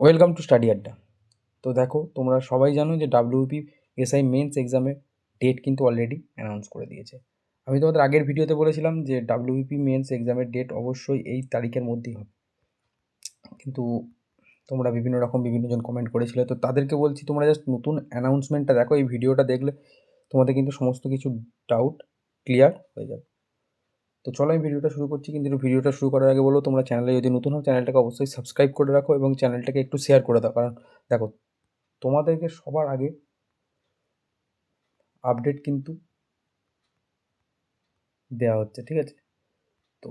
Welcome to study আড্ডা তো দেখো, তোমরা সবাই জানো যে ডাব্লিউপি এসআই মেন্স এক্সামের ডেট কিন্তু অলরেডি অ্যানাউন্স করে দিয়েছে। আমি তোমাদের আগের ভিডিওতে বলেছিলাম যে ডাব্লিউপি মেন্স এক্সামের ডেট অবশ্যই এই তারিখের মধ্যেই হবে। কিন্তু তোমরা বিভিন্ন রকম বিভিন্নজন কমেন্ট করেছিলে, তো তাদেরকে বলছি তোমরা জাস্ট নতুন অ্যানাউন্সমেন্টটা দেখো, এই ভিডিওটা দেখলে তোমাদের কিন্তু সমস্ত কিছু ডাউট ক্লিয়ার হয়ে যাবে। তো চলো আমি ভিডিওটা শুরু করছি। কিন্তু ভিডিওটা শুরু করার আগে বলো, তোমরা চ্যানেলে যদি নতুন হও চ্যানেলটাকে অবশ্যই সাবস্ক্রাইব করে রাখো এবং চ্যানেলটাকে একটু শেয়ার করে দাও। কারণ দেখো, তোমাদেরকে সবার আগে আপডেট কিন্তু দেওয়া হচ্ছে, ঠিক আছে? তো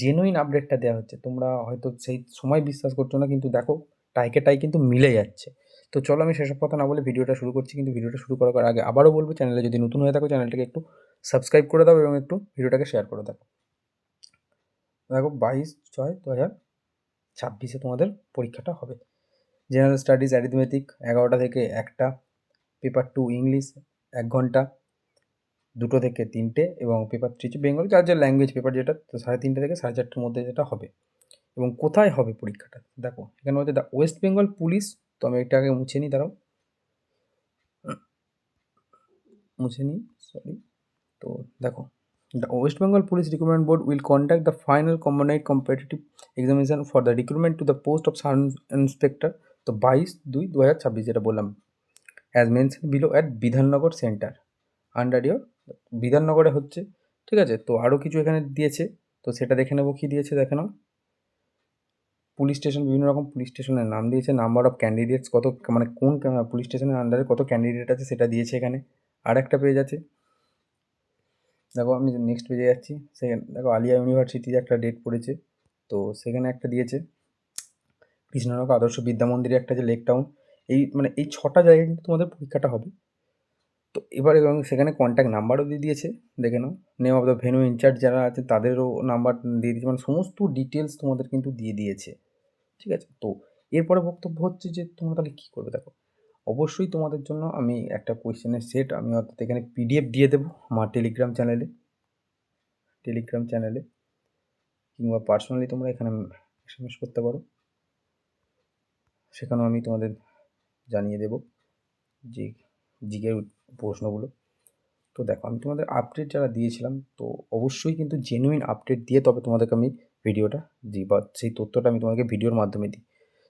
জেনুইন আপডেটটা দেওয়া হচ্ছে। তোমরা হয়তো সেই সময় বিশ্বাস করছ না, কিন্তু দেখো, টাইকে টাই কিন্তু মিলে যাচ্ছে। তো চলো আমি সেসব কথা না বলে ভিডিওটা শুরু করছি, কিন্তু ভিডিওটা শুরু করার আগে আবারও বলব, চ্যানেলে যদি নতুন হয়ে থাকো চ্যানেলটাকে একটু সাবস্ক্রাইব করে দাও এবং একটু ভিডিওটাকে শেয়ার করে দাও। দেখো বাইশ ছয় দু হাজার ছাব্বিশে তোমাদের পরীক্ষাটা হবে। জেনারেল স্টাডিজ অ্যারিথমেটিক এগারোটা থেকে একটা পেপার টু ইংলিশ এক ঘণ্টা, দুটো থেকে তিনটে এবং পেপার থ্রি বেঙ্গল যার যে ল্যাঙ্গুয়েজ পেপার যেটা, তো সাড়ে তিনটে থেকে সাড়ে চারটের মধ্যে যেটা হবে। এবং কোথায় হবে পরীক্ষাটা? দেখো, এখানে হচ্ছে দ্য ওয়েস্ট বেঙ্গল পুলিশ তো আমি এটা আগে মুছে নিই, দাঁড়াও। মুছে নিই সরি তো দেখো the West Bengal police recruitment board will conduct the final combined competitive examination for the recruitment to the post of sub inspector তো বাইশ দুই দু হাজার ছাব্বিশ যেটা বললাম। As mention below at Bidhannagar centre under your বিধাননগরে হচ্ছে, ঠিক আছে? তো আরও কিছু এখানে দিয়েছে, তো সেটা দেখে নেব কী দিয়েছে, দেখে নাও। পুলিশ স্টেশন, বিভিন্ন রকম পুলিশ স্টেশনের নাম দিয়েছে নাম্বার অফ ক্যান্ডিডেটস কত মানে কোন পুলিশ স্টেশনের আন্ডারে কত ক্যান্ডিডেট আছে সেটা দিয়েছে এখানে। আর একটা পেজ আছে। দেখো, আমি নেক্সট পেজে যাচ্ছি। সেখানে, দেখো, আলিয়া ইউনিভার্সিটির একটা ডেট পড়েছে। তো সেখানে একটা দিয়েছে, কৃষ্ণনগর আদর্শ বিদ্যা মন্দিরে একটা যে লেক টাউন এই মানে এই ছটা জায়গায় কিন্তু তোমাদের পরীক্ষাটা হবে। তো এবার এবং সেখানে কন্ট্যাক্ট নাম্বারও দিয়ে দিয়েছে, দেখে নাও। Name of the venue incharge যারা আছে, তাদেরও নাম্বার দিয়ে দিয়েছে মানে সমস্ত ডিটেলস তোমাদের কিন্তু দিয়ে দিয়েছে। ঠিক আছে? তো এরপরে বক্তব্য হচ্ছে যে, তোমরা তাহলে কী করবে দেখো? অবশ্যই তোমাদের জন্য আমি একটা কোয়েশ্চেনের সেট আমি অর্থাৎ এখানে পিডিএফ দিয়ে দেবো আমার টেলিগ্রাম চ্যানেলে। টেলিগ্রাম চ্যানেলে কিংবা পার্সোনালি তোমরা এখানে এস করতে পারো। সেখানেও আমি তোমাদের জানিয়ে দেব যে জিকের প্রশ্নগুলো। তো দেখো, আমি তোমাদের আপডেট যারা দিয়েছিলাম, তো অবশ্যই কিন্তু জেনুইন আপডেট দিয়ে তবে তোমাদেরকে আমি ভিডিওটা দিই বা সেই তথ্যটা আমি তোমাকে ভিডিওর মাধ্যমে দিই।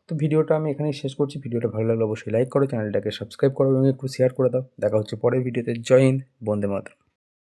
তো ভিডিওটা আমি এখানেই শেষ করছি। ভিডিওটা ভালো লাগলে অবশ্যই লাইক করো চ্যানেলটাকে সাবস্ক্রাইব করো এবং একটু শেয়ার করে দাও। দেখা হচ্ছে পরের ভিডিওতে। জয় হিন্দ, বন্দে মাতরম।